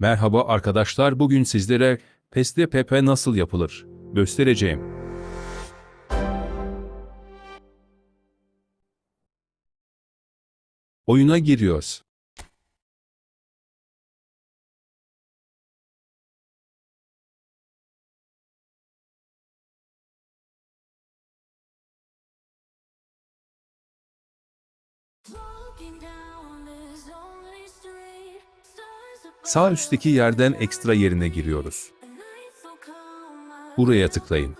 Merhaba arkadaşlar bugün sizlere Peste Pepe nasıl yapılır göstereceğim. Oyuna giriyoruz. Walking down this lonely Sağ üstteki yerden ekstra yerine giriyoruz. Buraya tıklayın.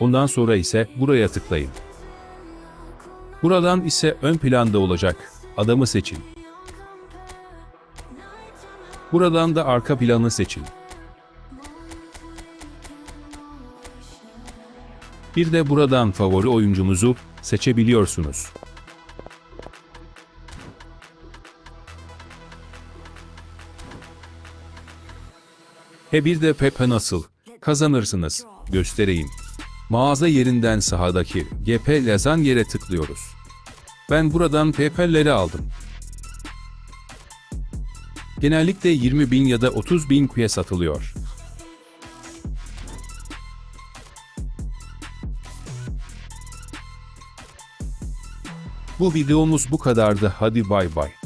Ondan sonra ise buraya tıklayın. Buradan ise ön planda olacak adamı seçin. Buradan da arka planı seçin. Bir de buradan favori oyuncumuzu seçebiliyorsunuz. He bir de Pepe nasıl kazanırsınız göstereyim. Mağaza yerinden sağdaki GP yazan yere tıklıyoruz. Ben buradan Pepe'leri aldım. Genellikle 20 bin ya da 30 bin kuye satılıyor. Bu videomuz bu kadardı. Hadi bay bay.